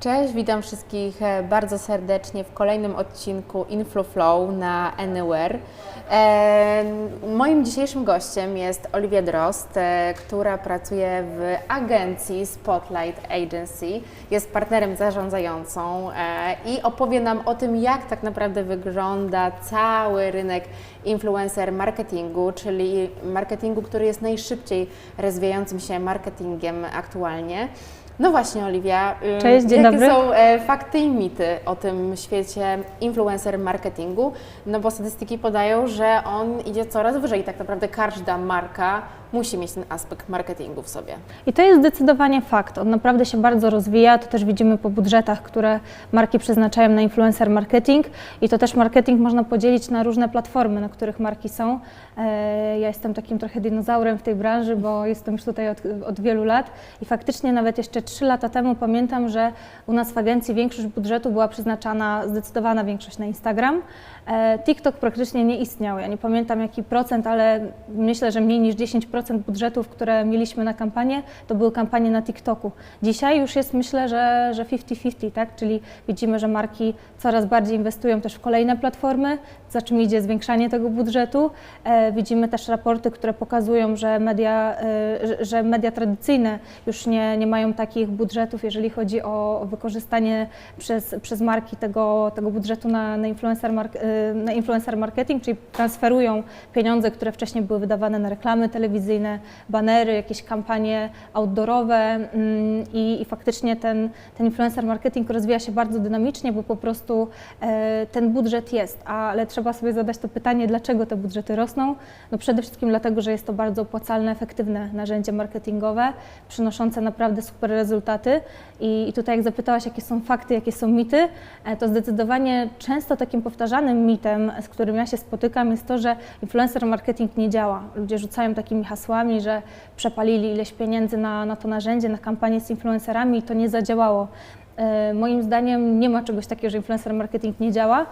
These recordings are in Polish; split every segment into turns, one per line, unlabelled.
Cześć, witam wszystkich e, bardzo serdecznie w kolejnym odcinku InfloFlow na Anywhere. Moim dzisiejszym gościem jest Olivia Drost, e, która pracuje w agencji Spotlight Agency. Jest partnerem zarządzającą e, i opowie nam o tym, jak tak naprawdę wygląda cały rynek influencer marketingu, czyli marketingu, który jest najszybciej rozwijającym się marketingiem aktualnie. No właśnie, Oliwia.
Cześć, dzień
jakie
dobry.
są e, fakty i mity o tym świecie influencer marketingu? No bo statystyki podają, że on idzie coraz wyżej. Tak naprawdę każda marka musi mieć ten aspekt marketingu w sobie.
I to jest zdecydowanie fakt. On naprawdę się bardzo rozwija. To też widzimy po budżetach, które marki przeznaczają na influencer marketing. I to też marketing można podzielić na różne platformy, na których marki są. E, Ja jestem takim trochę dinozaurem w tej branży, bo jestem już tutaj od, od wielu lat. I faktycznie nawet jeszcze trzy lata temu pamiętam, że u nas w agencji większość budżetu była przeznaczana, zdecydowana większość na Instagram. E, TikTok praktycznie nie istniał. Ja nie pamiętam jaki procent, ale myślę, że mniej niż 10% budżetów, które mieliśmy na kampanię, to były kampanie na TikToku. Dzisiaj już jest myślę, że, że 50-50, tak? Czyli widzimy, że marki coraz bardziej inwestują też w kolejne platformy, za czym idzie zwiększanie tego budżetu. E, widzimy też raporty, które pokazują, że media, e, że- media tradycyjne już nie, nie mają takich budżetów, jeżeli chodzi o wykorzystanie przez, przez marki tego, tego budżetu na, na, influencer e, na influencer marketing, czyli transferują pieniądze, które wcześniej były wydawane na reklamy telewizyjne, banery, jakieś kampanie outdoorowe mm, i, i faktycznie ten, ten influencer marketing rozwija się bardzo dynamicznie, bo po prostu ten budżet jest, ale trzeba sobie zadać to pytanie, dlaczego te budżety rosną? No przede wszystkim dlatego, że jest to bardzo opłacalne, efektywne narzędzie marketingowe, przynoszące naprawdę super rezultaty i, i tutaj jak zapytałaś, jakie są fakty, jakie są mity, e, to zdecydowanie często takim powtarzanym mitem, z którym ja się spotykam jest to, że influencer marketing nie działa. Ludzie rzucają takimi hasłami, że przepalili ileś pieniędzy na, na to narzędzie, na kampanię z influencerami i to nie zadziałało. E, Moim zdaniem nie ma czegoś takiego, że influencer marketing nie działa.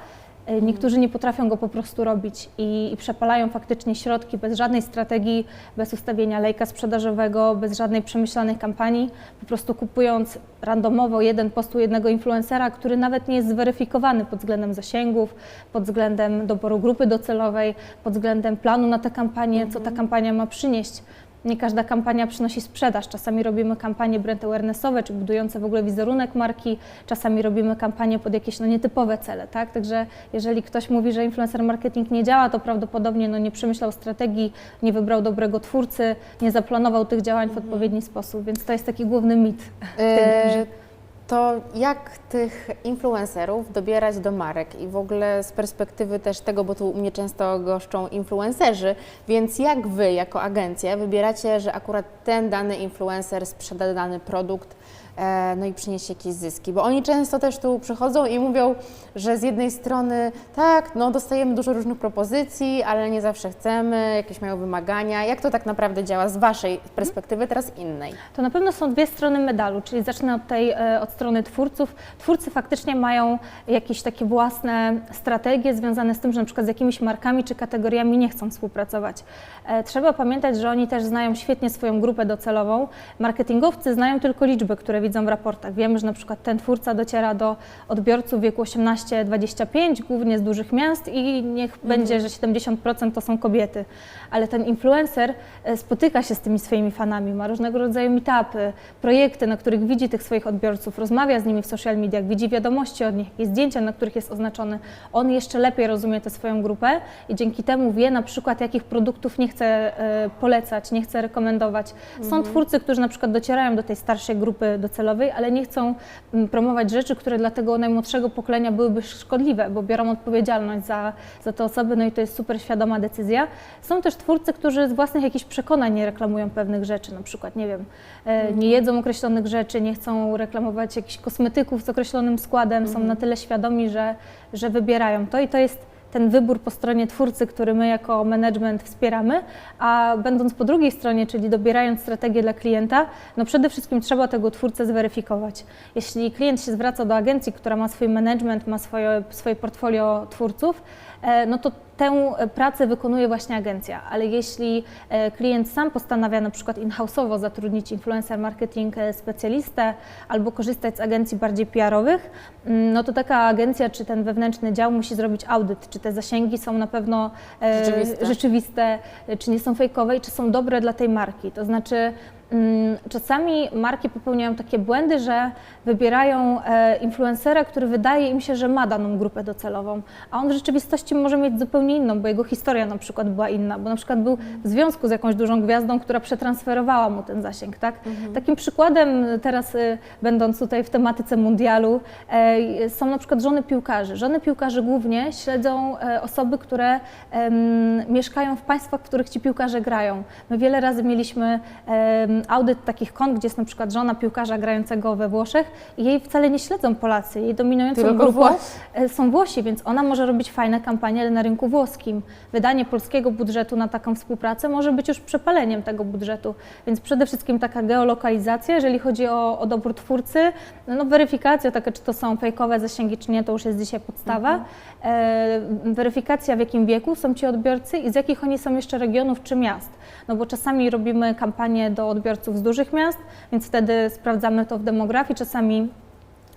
E, Niektórzy nie potrafią go po prostu robić i, i przepalają faktycznie środki bez żadnej strategii, bez ustawienia lejka sprzedażowego, bez żadnej przemyślanej kampanii, po prostu kupując randomowo jeden post u jednego influencera, który nawet nie jest zweryfikowany pod względem zasięgów, pod względem doboru grupy docelowej, pod względem planu na tę kampanię, co ta kampania ma przynieść. Nie każda kampania przynosi sprzedaż. Czasami robimy kampanie brand awarenessowe, czy budujące w ogóle wizerunek marki, czasami robimy kampanie pod jakieś no, nietypowe cele. Tak? Także jeżeli ktoś mówi, że influencer marketing nie działa, to prawdopodobnie no, nie przemyślał strategii, nie wybrał dobrego twórcy, nie zaplanował tych działań w odpowiedni sposób, więc to jest taki główny mit. w tej branży.
To jak tych influencerów dobierać do marek? I w ogóle z perspektywy też tego, bo tu u mnie często goszczą influencerzy, więc jak Wy jako agencja wybieracie, że akurat ten dany influencer sprzeda dany produkt, no i przyniesie jakieś zyski? Bo oni często też tu przychodzą i mówią, że z jednej strony tak, no dostajemy dużo różnych propozycji, ale nie zawsze chcemy, jakieś mają wymagania. Jak to tak naprawdę działa z Waszej perspektywy, teraz innej?
To na pewno są dwie strony medalu, czyli zacznę od tej, e, od strony twórców. Twórcy faktycznie mają jakieś takie własne strategie związane z tym, że na przykład z jakimiś markami czy kategoriami nie chcą współpracować. E, Trzeba pamiętać, że oni też znają świetnie swoją grupę docelową. Marketingowcy znają tylko liczby, które widzą w raportach. Wiemy, że na przykład ten twórca dociera do odbiorców w wieku 18-25, głównie z dużych miast i niech będzie, że 70% to są kobiety. Ale ten influencer e, spotyka się z tymi swoimi fanami, ma różnego rodzaju meetupy, projekty, na których widzi tych swoich odbiorców, rozmawia z nimi w social mediach, widzi wiadomości od nich, jakieś zdjęcia, na których jest oznaczony. On jeszcze lepiej rozumie tę swoją grupę i dzięki temu wie na przykład, jakich produktów nie chce e, polecać, nie chce rekomendować. Są twórcy, którzy na przykład docierają do tej starszej grupy docelowej, ale nie chcą mm, promować rzeczy, które dla tego najmłodszego pokolenia byłyby szkodliwe, bo biorą odpowiedzialność za, za te osoby, no i to jest super świadoma decyzja. Są też twórcy, którzy z własnych jakichś przekonań nie reklamują pewnych rzeczy, na przykład, nie wiem, e, nie jedzą określonych rzeczy, nie chcą reklamować jakichś kosmetyków z określonym składem, są na tyle świadomi, że, że wybierają to i to jest ten wybór po stronie twórcy, który my jako management wspieramy, a będąc po drugiej stronie, czyli dobierając strategię dla klienta, no przede wszystkim trzeba tego twórcę zweryfikować. Jeśli klient się zwraca do agencji, która ma swój management, ma swoje, swoje portfolio twórców, e, no to tę e, pracę wykonuje właśnie agencja, ale jeśli e, klient sam postanawia na przykład in-house'owo zatrudnić influencer marketing e, specjalistę albo korzystać z agencji bardziej PR-owych, mm, no to taka agencja czy ten wewnętrzny dział musi zrobić audyt, czy te zasięgi są na pewno
Rzeczywiste.
rzeczywiste, czy nie są fejkowe i czy są dobre dla tej marki. To znaczy czasami marki popełniają takie błędy, że wybierają e, influencera, który wydaje im się, że ma daną grupę docelową, a on w rzeczywistości może mieć zupełnie inną, bo jego historia na przykład była inna, bo na przykład był w związku z jakąś dużą gwiazdą, która przetransferowała mu ten zasięg, tak? Takim przykładem teraz, e, będąc tutaj w tematyce mundialu, e, są na przykład żony piłkarzy. Żony piłkarzy głównie śledzą osoby, które mieszkają w państwach, w których ci piłkarze grają. My wiele razy mieliśmy audyt takich kont, gdzie jest na przykład żona piłkarza grającego we Włoszech i jej wcale nie śledzą Polacy. Jej dominującą
Tylko
grupą
Włosi?
e, są Włosi, więc ona może robić fajne kampanie, na rynku włoskim. Wydanie polskiego budżetu na taką współpracę może być już przepaleniem tego budżetu. Więc przede wszystkim taka geolokalizacja, jeżeli chodzi o, o dobór twórcy, no weryfikacja taka, czy to są fejkowe zasięgi, czy nie, to już jest dzisiaj podstawa. E, weryfikacja w jakim wieku są ci odbiorcy i z jakich oni są jeszcze regionów czy miast. No bo czasami robimy kampanie do odbiorców z dużych miast, więc wtedy sprawdzamy to w demografii, czasami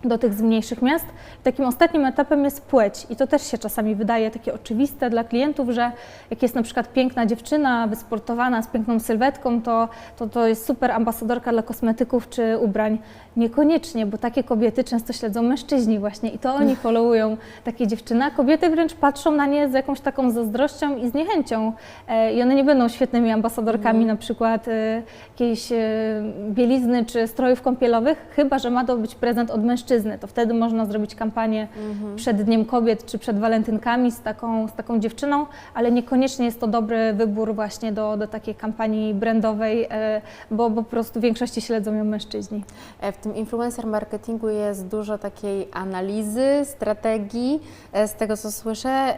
do tych z mniejszych miast. Takim ostatnim etapem jest płeć i to też się czasami wydaje takie oczywiste dla klientów, że jak jest na przykład piękna dziewczyna, wysportowana, z piękną sylwetką, to, to to jest super ambasadorka dla kosmetyków czy ubrań. Niekoniecznie, bo takie kobiety często śledzą mężczyźni właśnie i to oni followują takie dziewczyny, a kobiety wręcz patrzą na nie z jakąś taką zazdrością i z niechęcią E, i one nie będą świetnymi ambasadorkami na przykład e, jakiejś e, bielizny czy strojów kąpielowych, chyba że ma to być prezent od mężczyzny. To wtedy można zrobić kampanię przed Dniem Kobiet czy przed walentynkami z taką, z taką dziewczyną, ale niekoniecznie jest to dobry wybór właśnie do, do takiej kampanii brandowej, e, bo, bo po prostu w większości śledzą ją mężczyźni.
E, W tym influencer marketingu jest dużo takiej analizy, strategii, e, z tego co słyszę.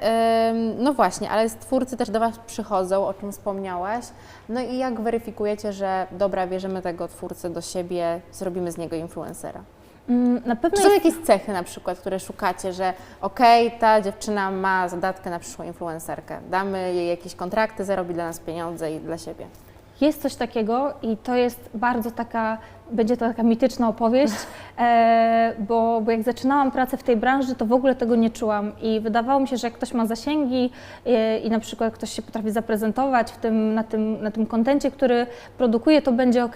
No właśnie, ale twórcy też do Was przychodzą, o czym wspomniałaś. No i jak weryfikujecie, że dobra, bierzemy tego twórcę do siebie, zrobimy z niego influencera?
Mm, Na pewno
Czy są
jest
jakieś cechy na przykład, które szukacie, że okej, ta dziewczyna ma zadatkę na przyszłą influencerkę, damy jej jakieś kontrakty, zarobi dla nas pieniądze i dla siebie.
Jest coś takiego i to jest bardzo taka, będzie to taka mityczna opowieść, e, bo, bo jak zaczynałam pracę w tej branży, to w ogóle tego nie czułam. I wydawało mi się, że jak ktoś ma zasięgi e, i na przykład ktoś się potrafi zaprezentować w tym, na, tym, na tym kontencie, który produkuje, to będzie ok.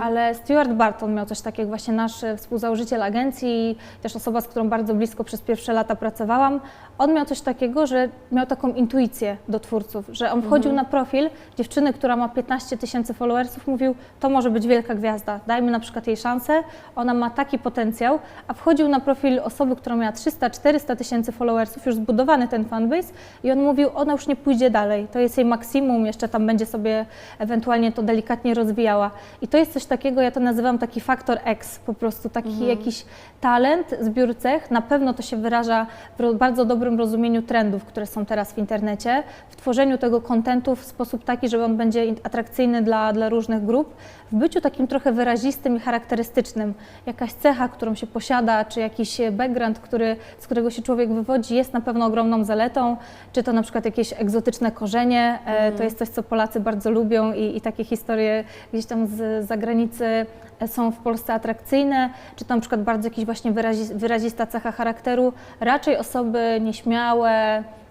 Ale Stuart Barton miał coś takiego, właśnie nasz e, współzałożyciel agencji, też osoba, z którą bardzo blisko przez pierwsze lata pracowałam, on miał coś takiego, że miał taką intuicję do twórców, że on wchodził na profil dziewczyny, która ma 15 tysięcy followersów, mówił, to może być wielka gwiazda, dajmy na przykład jej szansę, ona ma taki potencjał, a wchodził na profil osoby, która miała 300-400 tysięcy followersów, już zbudowany ten fanbase i on mówił, ona już nie pójdzie dalej, to jest jej maksimum, jeszcze tam będzie sobie ewentualnie to delikatnie rozwijała. I to jest coś takiego, ja to nazywam taki faktor X, po prostu taki jakiś talent, zbiór cech, na pewno to się wyraża w bardzo dobrym rozumieniu trendów, które są teraz w internecie, w tworzeniu tego kontentu w sposób taki, żeby on będzie atrakcyjny dla, dla różnych grup, w byciu takim trochę wyrazistym i charakterystycznym. Jakaś cecha, którą się posiada, czy jakiś background, który, z którego się człowiek wywodzi, jest na pewno ogromną zaletą, czy to na przykład jakieś egzotyczne korzenie, e, to jest coś, co Polacy bardzo lubią i, i takie historie gdzieś tam z zagranicy e, są w Polsce atrakcyjne, czy to na przykład bardzo jakiś właśnie wyrazi, wyrazista cecha charakteru, raczej osoby nieśmiałe, mm,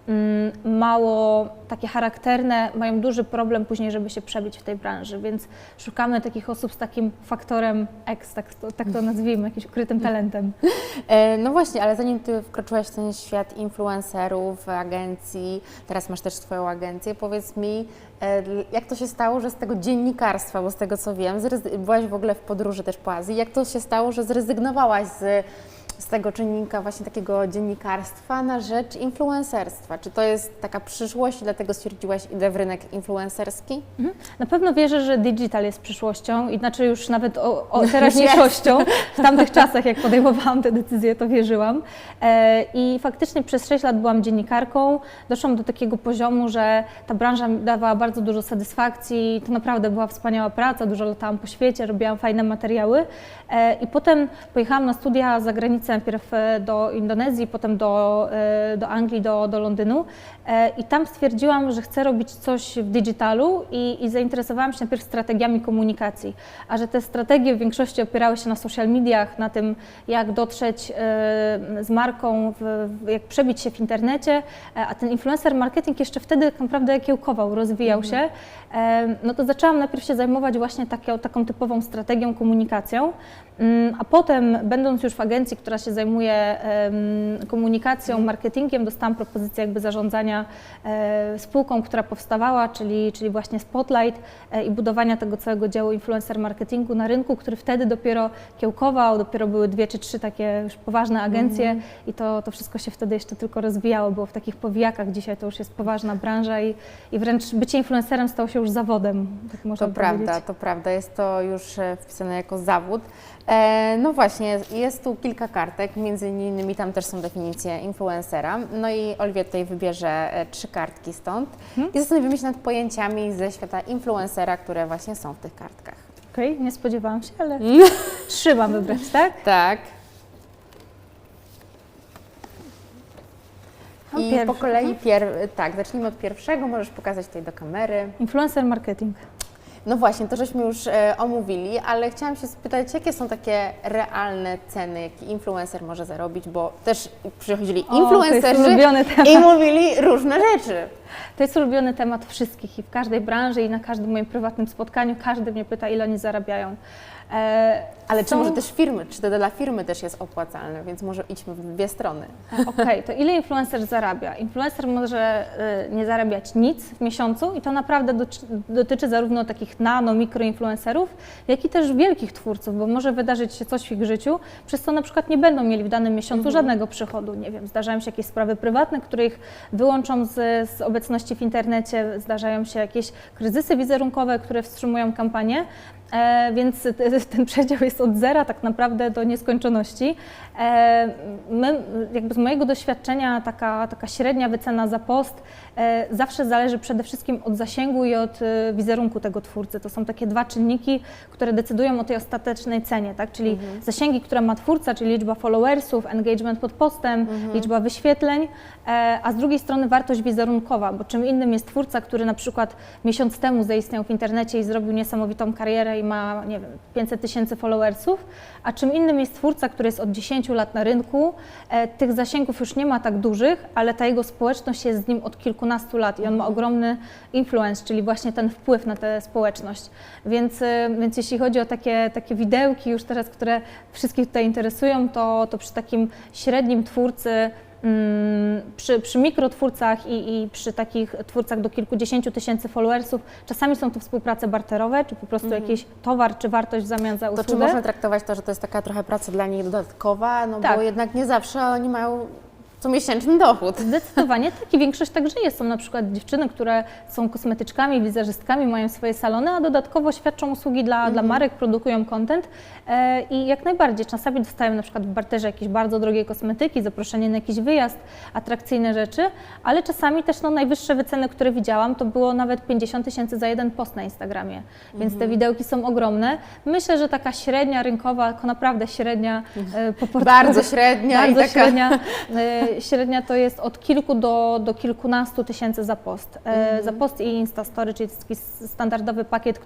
mało takie charakterne, mają duży problem później, żeby się przebić w tej branży, więc szukamy takich osób z takim faktorem X, tak to, tak to nazwijmy, jakimś ukrytym talentem.
E, No właśnie, ale zanim Ty wkroczyłaś w ten świat influencerów, agencji, teraz masz też swoją agencję, powiedz mi, e, jak to się stało, że z tego dziennikarstwa, bo z tego co wiem, byłaś w ogóle w podróży też po Azji, jak to się stało, że zrezygnowałaś z, z tego czynnika właśnie takiego dziennikarstwa na rzecz influencerstwa? Czy to jest taka przyszłość i dlatego stwierdziłaś, idę w rynek influencerski?
Mhm. Na pewno wierzę, że digital jest przyszłością, inaczej już nawet o, o teraźniejszością. W tamtych czasach, jak podejmowałam te decyzje, to wierzyłam. E, I faktycznie przez 6 lat byłam dziennikarką. Doszłam do takiego poziomu, że ta branża mi dawała bardzo dużo satysfakcji. To naprawdę była wspaniała praca, dużo latałam po świecie, robiłam fajne materiały. E, I potem pojechałam na studia za granicę najpierw e, do Indonezji, potem do, e, do Anglii, do, do Londynu. E, i tam stwierdziłam, że chcę robić coś w digitalu i, i zainteresowałam się najpierw strategiami komunikacji, a że te strategie w większości opierały się na social mediach, na tym jak dotrzeć z marką, jak przebić się w internecie, a ten influencer marketing jeszcze wtedy tak naprawdę kiełkował, rozwijał się, e, no to zaczęłam najpierw się zajmować właśnie taką, taką typową strategią, komunikacją, Mm, a potem będąc już w agencji, która się zajmuje komunikacją, marketingiem, dostałam propozycję jakby zarządzania e, spółką, która powstawała, czyli, czyli właśnie Spotlight e, i budowania tego całego działu influencer marketingu na rynku, który wtedy dopiero kiełkował, dopiero były dwie czy trzy takie już poważne agencje i to, to wszystko się wtedy jeszcze tylko rozwijało, było w takich powijakach, dzisiaj to już jest poważna branża i, i wręcz bycie influencerem stało się już zawodem, tak można
To
powiedzieć.
prawda, to prawda. Jest to już e, wpisane jako zawód. E, no właśnie, jest tu kilka kartek, między innymi tam też są definicje influencera. No i Oliwia tutaj wybierze e, trzy kartki stąd
Mhm.
i zastanowimy się nad pojęciami ze świata influencera, które właśnie są w tych kartkach.
Okej, nie spodziewałam się, ale trzy mam wybrać, tak?
Tak.
Mam
I
pierwszy,
po kolei, pier... tak, zacznijmy od pierwszego, możesz pokazać tutaj do kamery.
Influencer marketing.
No właśnie, to żeśmy już e, omówili, ale chciałam się spytać, jakie są takie realne ceny, jakie influencer może zarobić, bo też przychodzili
O, to jest
influencerzy
ulubiony temat.
i mówili różne rzeczy.
To jest ulubiony temat wszystkich i w każdej branży i na każdym moim prywatnym spotkaniu każdy mnie pyta, ile oni zarabiają. E,
Ale czy może też firmy, czy to dla firmy też jest opłacalne, więc może idźmy w dwie strony.
Okej, to ile influencer zarabia? Influencer może y, nie zarabiać nic w miesiącu i to naprawdę dotyczy zarówno takich nano, mikroinfluencerów, jak i też wielkich twórców, bo może wydarzyć się coś w ich życiu, przez co na przykład nie będą mieli w danym miesiącu żadnego przychodu. Nie wiem, zdarzają się jakieś sprawy prywatne, które ich wyłączą z, z obecności w internecie, zdarzają się jakieś kryzysy wizerunkowe, które wstrzymują kampanię, e, więc t- ten przedział jest od zera tak naprawdę do nieskończoności. E, my, jakby z mojego doświadczenia taka, taka średnia wycena za post e, zawsze zależy przede wszystkim od zasięgu i od e, wizerunku tego twórcy. To są takie dwa czynniki, które decydują o tej ostatecznej cenie, tak? czyli zasięgi, które ma twórca, czyli liczba followersów, engagement pod postem, liczba wyświetleń, e, a z drugiej strony wartość wizerunkowa, bo czym innym jest twórca, który na przykład miesiąc temu zaistniał w internecie i zrobił niesamowitą karierę i ma, nie wiem, 500 tysięcy followersów, a czym innym jest twórca, który jest od 10 lat na rynku, e, tych zasięgów już nie ma tak dużych, ale ta jego społeczność jest z nim od kilkunastu lat i on ma ogromny influence, czyli właśnie ten wpływ na tę społeczność. Więc, e, więc jeśli chodzi o takie, takie widełki już teraz, które wszystkich tutaj interesują, to, to przy takim średnim twórcy przy, przy mikrotwórcach i, i przy takich twórcach do kilkudziesięciu tysięcy followersów, czasami są to współprace barterowe, czy po prostu jakiś towar, czy wartość w zamian za
To
usługę.
czy można traktować to, że to jest taka trochę praca dla nich dodatkowa, no
Tak.
bo jednak nie zawsze oni mają comiesięczny dochód.
Zdecydowanie tak i większość tak żyje. Są na przykład dziewczyny, które są kosmetyczkami, wizerzystkami, mają swoje salony, a dodatkowo świadczą usługi dla, dla marek, produkują content e, i jak najbardziej czasami dostają na przykład w barterze jakieś bardzo drogie kosmetyki, zaproszenie na jakiś wyjazd, atrakcyjne rzeczy, ale czasami też no, najwyższe wyceny, które widziałam, to było nawet 50 tysięcy za jeden post na Instagramie, więc te widełki są ogromne. Myślę, że taka średnia rynkowa, naprawdę średnia e, po portfelu-
Bardzo średnia i
bardzo
taka...
średnia, e, średnia to jest od kilku do, do kilkunastu tysięcy za post. E,
Mhm.
Za post i Instastory, czyli taki standardowy pakiet,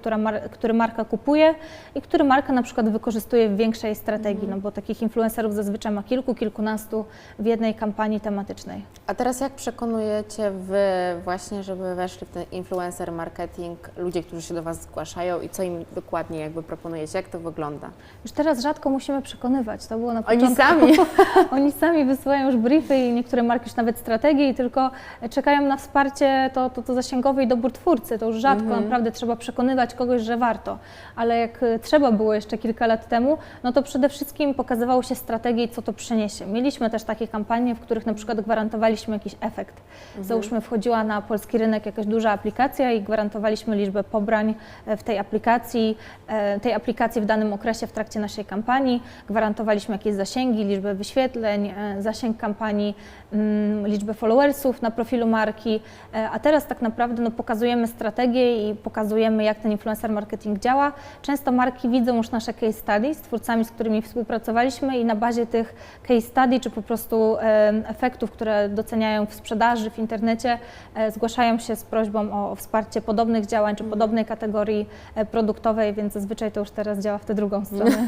który marka kupuje i który marka na przykład wykorzystuje w większej strategii,
Mhm.
no bo takich influencerów zazwyczaj ma kilku, kilkunastu w jednej kampanii tematycznej.
A teraz jak przekonujecie Wy właśnie, żeby weszli w ten influencer marketing, ludzie, którzy się do Was zgłaszają i co im dokładnie jakby proponujecie, jak to wygląda?
Już teraz rzadko musimy przekonywać, to było na
Oni
początku.
sami.
Oni sami wysyłają już briefy i niektóre marki już nawet strategie i tylko czekają na wsparcie to, to, to zasięgowe i dobór twórcy. To już rzadko,
Mhm.
naprawdę trzeba przekonywać kogoś, że warto. Ale jak y, trzeba było jeszcze kilka lat temu, no to przede wszystkim pokazywało się strategię i co to przyniesie. Mieliśmy też takie kampanie, w których na przykład gwarantowaliśmy jakiś efekt.
Mhm.
Załóżmy wchodziła na polski rynek jakaś duża aplikacja i gwarantowaliśmy liczbę pobrań e, w tej aplikacji, e, tej aplikacji w danym okresie w trakcie naszej kampanii. Gwarantowaliśmy jakieś zasięgi, liczbę wyświetleń, e, zasięg kampanii kampanii, mm, liczbę followersów na profilu marki, e, a teraz tak naprawdę no, pokazujemy strategię i pokazujemy, jak ten influencer marketing działa. Często marki widzą już nasze case study z twórcami, z którymi współpracowaliśmy i na bazie tych case study, czy po prostu efektów, które doceniają w sprzedaży, w internecie, e, zgłaszają się z prośbą o, o wsparcie podobnych działań, czy podobnej kategorii e, produktowej, więc zazwyczaj to już teraz działa w tę drugą stronę.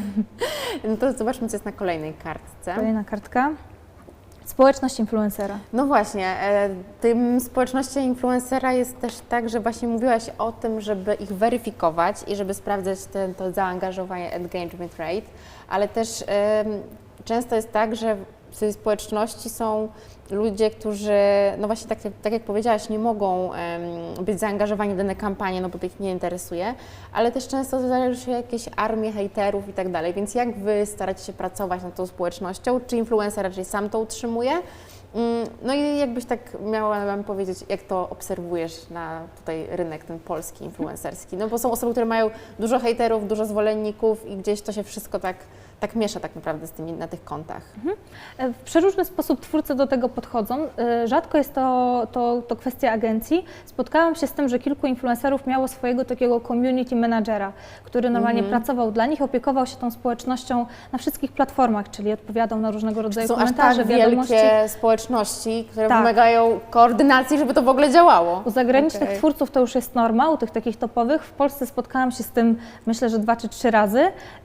No to zobaczmy, co jest na kolejnej kartce.
Kolejna kartka. Społeczność influencera.
No właśnie, e, tym społecznością influencera jest też tak, że właśnie mówiłaś o tym, żeby ich weryfikować i żeby sprawdzać ten, to zaangażowanie engagement rate, ale też często jest tak, że w tej społeczności są ludzie, którzy, no właśnie tak, tak jak powiedziałaś, nie mogą em, być zaangażowani w dane kampanie, no bo to ich nie interesuje, ale też często zależy się jakieś armie hejterów i tak dalej, więc jak Wy staracie się pracować nad tą społecznością? Czy influencer raczej sam to utrzymuje? Mm, No i jakbyś tak miała nam powiedzieć, jak to obserwujesz na tutaj rynek ten polski influencerski? No bo są osoby, które mają dużo hejterów, dużo zwolenników i gdzieś to się wszystko tak, tak miesza tak naprawdę z tymi, na tych kontach.
E, W przeróżny sposób twórcy do tego podchodzą. E, Rzadko jest to, to, to kwestia agencji. Spotkałam się z tym, że kilku influencerów miało swojego takiego community managera, który normalnie pracował dla nich, opiekował się tą społecznością na wszystkich platformach, czyli odpowiadał na różnego rodzaju
Są aż
komentarze,
tak
wiadomości.
wielkie społeczności, które
Tak.
wymagają koordynacji, żeby to w ogóle działało.
U zagranicznych
Okej.
twórców to już jest norma, u tych takich topowych. W Polsce spotkałam się z tym myślę, że dwa czy trzy razy,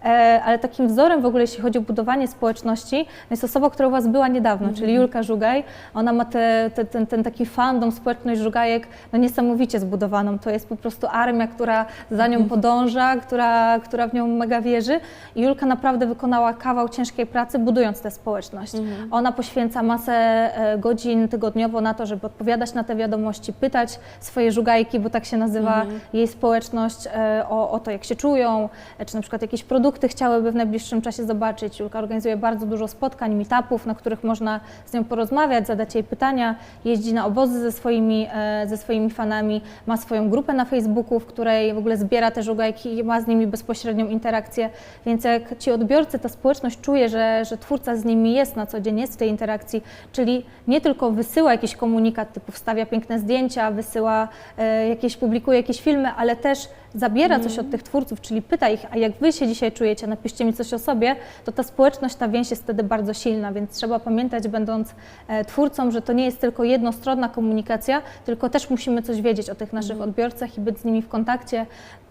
e, ale takim wzorem w ogóle, jeśli chodzi o budowanie społeczności, jest osoba, która u Was była niedawno, czyli Julka Żugaj. Ona ma te, te, ten, ten taki fandom, społeczność Żugajek no niesamowicie zbudowaną. To jest po prostu armia, która za nią podąża, która, która w nią mega wierzy. I Julka naprawdę wykonała kawał ciężkiej pracy, budując tę społeczność. Ona poświęca masę e, godzin tygodniowo na to, żeby odpowiadać na te wiadomości, pytać swoje żugajki, bo tak się nazywa jej społeczność, e, o, o to, jak się czują, e, czy na przykład jakieś produkty chciałyby w najbliższym czasie zobaczyć. Julka organizuje bardzo dużo spotkań, meetupów, na których można z nią porozmawiać, zadać jej pytania, jeździ na obozy ze swoimi, ze swoimi fanami, ma swoją grupę na Facebooku, w której w ogóle zbiera te żugajki i ma z nimi bezpośrednią interakcję, więc jak ci odbiorcy, ta społeczność czuje, że, że twórca z nimi jest na co dzień, jest w tej interakcji, czyli nie tylko wysyła jakiś komunikat typu wstawia piękne zdjęcia, wysyła e, jakieś, publikuje jakieś filmy, ale też zabiera coś od tych twórców, czyli pyta ich, a jak wy się dzisiaj czujecie, napiszcie mi coś o sobie, to ta społeczność, ta więź jest wtedy bardzo silna, więc trzeba pamiętać, będąc e, twórcą, że to nie jest tylko jednostronna komunikacja, tylko też musimy coś wiedzieć o tych naszych odbiorcach i być z nimi w kontakcie.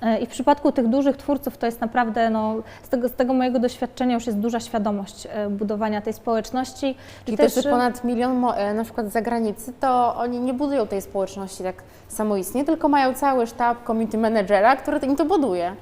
E, I w przypadku tych dużych twórców to jest naprawdę, no, z, tego, z tego mojego doświadczenia już jest duża świadomość e, budowania tej społeczności.
Czyli
I
też,
e,
ponad milion na przykład z zagranicy, to oni nie budują tej społeczności tak samoistnie, tylko mają cały sztab community managera, który im to buduje.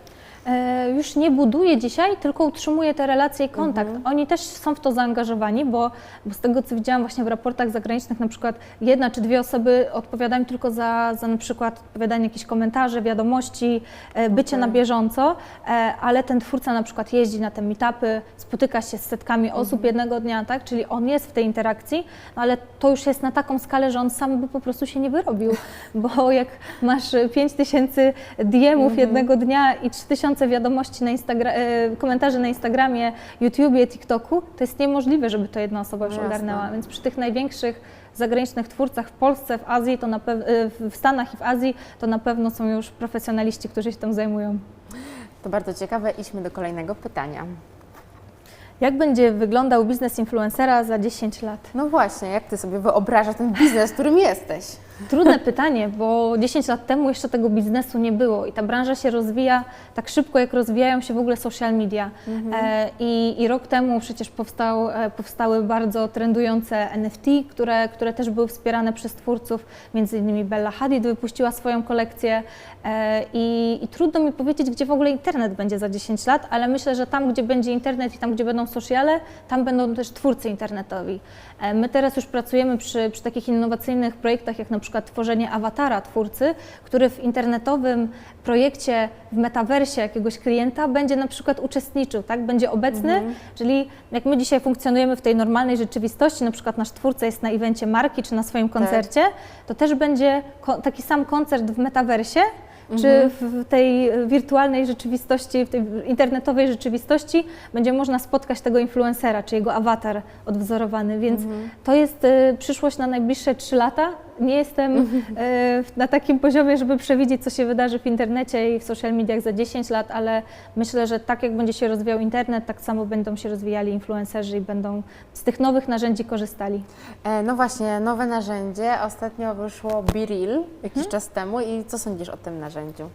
E, już nie buduje dzisiaj, tylko utrzymuje te relacje i kontakt.
Mhm.
Oni też są w to zaangażowani, bo, bo z tego co widziałam właśnie w raportach zagranicznych, na przykład jedna czy dwie osoby odpowiadają tylko za, za na przykład odpowiadanie jakieś komentarze, wiadomości, e, bycie
Okej.
na bieżąco, e, ale ten twórca na przykład jeździ na te meetupy, spotyka się z setkami osób
Mhm.
jednego dnia, tak? Czyli on jest w tej interakcji, no ale to już jest na taką skalę, że on sam by po prostu się nie wyrobił, bo jak masz 5 tysięcy DM-ów
Mhm.
jednego dnia i 3 tysiące wiadomości na Instagra- e, komentarzy na Instagramie, YouTubie, TikToku, to jest niemożliwe, żeby to jedna osoba już
No jasne.
ogarnęła. Więc przy tych największych zagranicznych twórcach w Polsce, w Azji, to na pew- e, w Stanach i w Azji, to na pewno są już profesjonaliści, którzy się tym zajmują.
To bardzo ciekawe. Idźmy do kolejnego pytania.
Jak będzie wyglądał biznes influencera za 10 lat?
No właśnie, jak ty sobie wyobrażasz ten biznes, w którym jesteś?
Trudne pytanie, bo 10 lat temu jeszcze tego biznesu nie było i ta branża się rozwija tak szybko, jak rozwijają się w ogóle social media. E, i, I rok temu przecież powstał, e, powstały bardzo trendujące NFT, które, które też były wspierane przez twórców. Między innymi Bella Hadid wypuściła swoją kolekcję e, i, i trudno mi powiedzieć, gdzie w ogóle internet będzie za 10 lat, ale myślę, że tam, gdzie będzie internet i tam, gdzie będą sociale, tam będą też twórcy internetowi. E, My teraz już pracujemy przy, przy takich innowacyjnych projektach, jak na przykład tworzenie awatara twórcy, który w internetowym projekcie w metaversie jakiegoś klienta będzie na przykład uczestniczył, tak? będzie obecny, czyli jak my dzisiaj funkcjonujemy w tej normalnej rzeczywistości, na przykład nasz twórca jest na evencie marki czy na swoim koncercie, to też będzie taki sam koncert w metaversie, czy w tej wirtualnej rzeczywistości, w tej internetowej rzeczywistości będzie można spotkać tego influencera, czy jego awatar odwzorowany, więc to jest y, przyszłość na najbliższe 3 lata. Nie jestem y, na takim poziomie, żeby przewidzieć, co się wydarzy w internecie i w social mediach za 10 lat, ale myślę, że tak jak będzie się rozwijał internet, tak samo będą się rozwijali influencerzy i będą z tych nowych narzędzi korzystali.
E, No właśnie, nowe narzędzie. Ostatnio wyszło BeReal jakiś
Mhm.
czas temu i co sądzisz o tym narzędziu?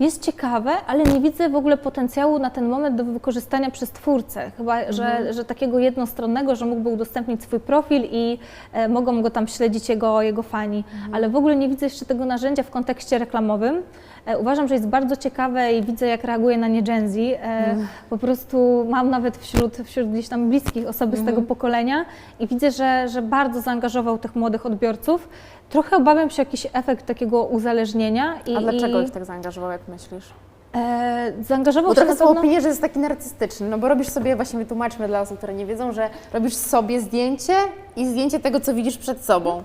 Jest ciekawe, ale nie widzę w ogóle potencjału na ten moment do wykorzystania przez twórcę. Chyba, że, że takiego jednostronnego, że mógłby udostępnić swój profil i e, mogą go tam śledzić jego, jego fani. Ale w ogóle nie widzę jeszcze tego narzędzia w kontekście reklamowym. E, uważam, że jest bardzo ciekawe i widzę, jak reaguje na nie Gen Z. E, Po prostu mam nawet wśród, wśród gdzieś tam bliskich osoby z tego pokolenia i widzę, że, że bardzo zaangażował tych młodych odbiorców. Trochę obawiam się jakiś efekt takiego uzależnienia. I,
A dlaczego
i,
ich tak zaangażował, jak myślisz?
E, zaangażował
Bo
się
trochę są
pewno...
opinie, że jest taki narcystyczny, no bo robisz sobie, właśnie wytłumaczmy dla osób, które nie wiedzą, że robisz sobie zdjęcie i zdjęcie tego, co widzisz przed sobą.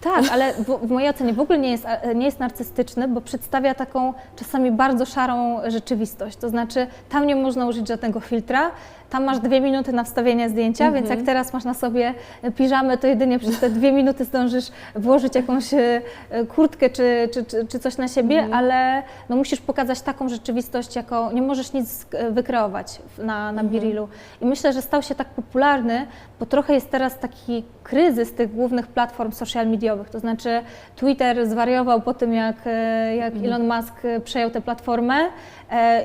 Tak, ale w, w mojej ocenie w ogóle nie jest, e, nie jest narcystyczny, bo przedstawia taką czasami bardzo szarą rzeczywistość. To znaczy, tam nie można użyć żadnego filtra, tam masz dwie minuty na wstawienie zdjęcia, więc jak teraz masz na sobie piżamę, to jedynie przez te dwie minuty zdążysz włożyć jakąś e, kurtkę czy, czy, czy, czy coś na siebie, ale no musisz pokazać taką rzeczywistość, jako nie możesz nic e, wykreować na, na Birilu. I myślę, że stał się tak popularny, bo trochę jest teraz taki kryzys tych głównych platform social mediowych. To znaczy Twitter zwariował po tym, jak, e, jak Elon Musk przejął tę platformę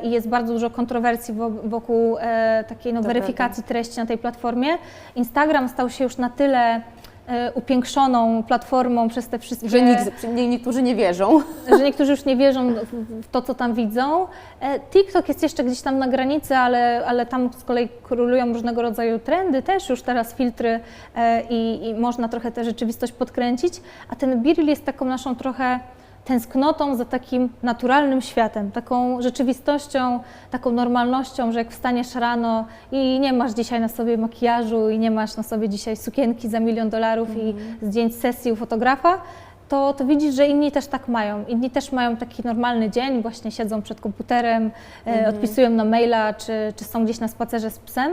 i jest bardzo dużo kontrowersji wo- wokół e, takiej no, weryfikacji treści na tej platformie. Instagram stał się już na tyle e, upiększoną platformą przez te wszystkie...
Że nikt, nie- niektórzy nie wierzą.
że niektórzy już nie wierzą w- to, co tam widzą. E, TikTok jest jeszcze gdzieś tam na granicy, ale, ale tam z kolei królują różnego rodzaju trendy, też już teraz filtry e, i, i można trochę tę rzeczywistość podkręcić, a ten Biril jest taką naszą trochę tęsknotą za takim naturalnym światem, taką rzeczywistością, taką normalnością, że jak wstaniesz rano i nie masz dzisiaj na sobie makijażu i nie masz na sobie dzisiaj sukienki za milion dolarów i zdjęć sesji u fotografa, to, to widzisz, że inni też tak mają. Inni też mają taki normalny dzień, właśnie siedzą przed komputerem, e, odpisują na maila, czy, czy są gdzieś na spacerze z psem.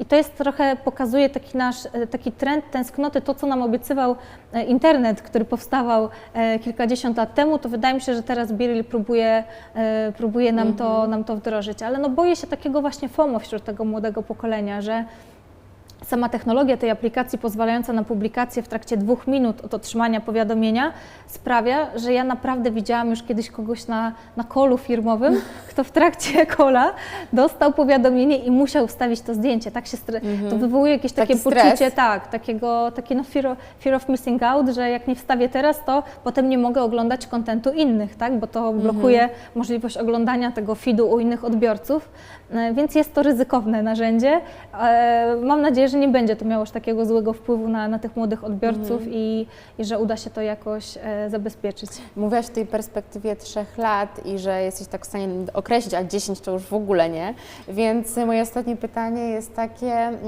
I to jest trochę, pokazuje taki nasz, e, taki trend tęsknoty, to co nam obiecywał e, internet, który powstawał kilkadziesiąt lat temu, to wydaje mi się, że teraz Biril próbuje, próbuje nam, to, nam to wdrożyć. Ale no boję się takiego właśnie FOMO wśród tego młodego pokolenia, że Sama technologia tej aplikacji pozwalająca na publikację w trakcie dwóch minut od otrzymania powiadomienia sprawia, że ja naprawdę widziałam już kiedyś kogoś na, na kolu firmowym, kto w trakcie kola dostał powiadomienie i musiał wstawić to zdjęcie. Tak się stre- To wywołuje jakieś
Taki
takie
stres.
poczucie, tak, takiego, takie no fear, of, fear of missing out, że jak nie wstawię teraz, to potem nie mogę oglądać kontentu innych, tak, bo to blokuje możliwość oglądania tego feedu u innych odbiorców, więc jest to ryzykowne narzędzie. E, Mam nadzieję, że nie będzie to miało aż takiego złego wpływu na, na tych młodych odbiorców i, i że uda się to jakoś e, zabezpieczyć.
Mówiłaś w tej perspektywie trzech lat i że jesteś tak w stanie określić, a 10 to już w ogóle nie. Więc moje ostatnie pytanie jest takie, mm,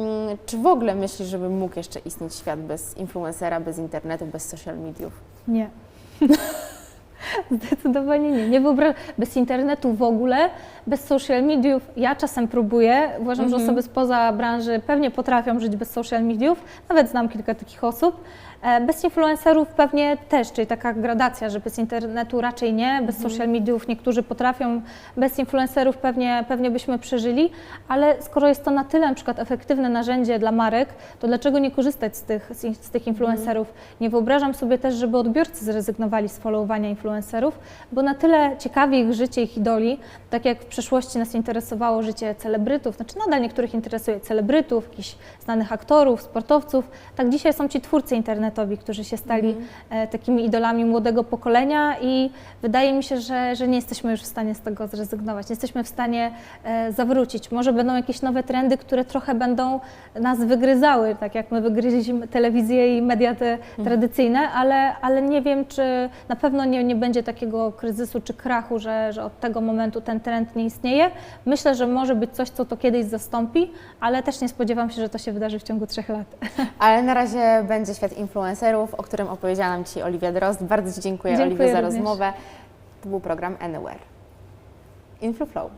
czy w ogóle myślisz, żeby mógł jeszcze istnieć świat bez influencera, bez internetu, bez social mediów?
Nie. Zdecydowanie nie. nie wyobra- bez internetu w ogóle, bez social mediów. Ja czasem próbuję. Uważam, że osoby spoza branży pewnie potrafią żyć bez social mediów. Nawet znam kilka takich osób. E, Bez influencerów pewnie też, czyli taka gradacja, że bez internetu raczej nie, bez social mediów niektórzy potrafią, bez influencerów pewnie, pewnie byśmy przeżyli, ale skoro jest to na tyle na przykład efektywne narzędzie dla marek, to dlaczego nie korzystać z tych, z, tych influencerów? Nie wyobrażam sobie też, żeby odbiorcy zrezygnowali z followowania influencerów, bo na tyle ciekawi ich życie, ich idoli, tak jak w przeszłości nas interesowało życie celebrytów, znaczy nadal niektórych interesuje celebrytów, jakichś znanych aktorów, sportowców, tak dzisiaj są ci twórcy internetowi, którzy się stali e, takimi idolami młodego pokolenia i wydaje mi się, że, że nie jesteśmy już w stanie z tego zrezygnować, nie jesteśmy w stanie e, zawrócić. Może będą jakieś nowe trendy, które trochę będą nas wygryzały, tak jak my wygryźliśmy telewizję i media te tradycyjne, ale, ale nie wiem, czy na pewno nie, nie będzie takiego kryzysu czy krachu, że, że od tego momentu ten trend nie istnieje. Myślę, że może być coś, co to kiedyś zastąpi, ale też nie spodziewam się, że to się wydarzy w ciągu trzech lat.
Ale na razie będzie świat influencerów, o którym opowiedziała nam Ci Oliwia Drozd. Bardzo Ci dziękuję,
Dziękuję
Oliwia, za
również.
rozmowę. To był program Anywhere. Influflow.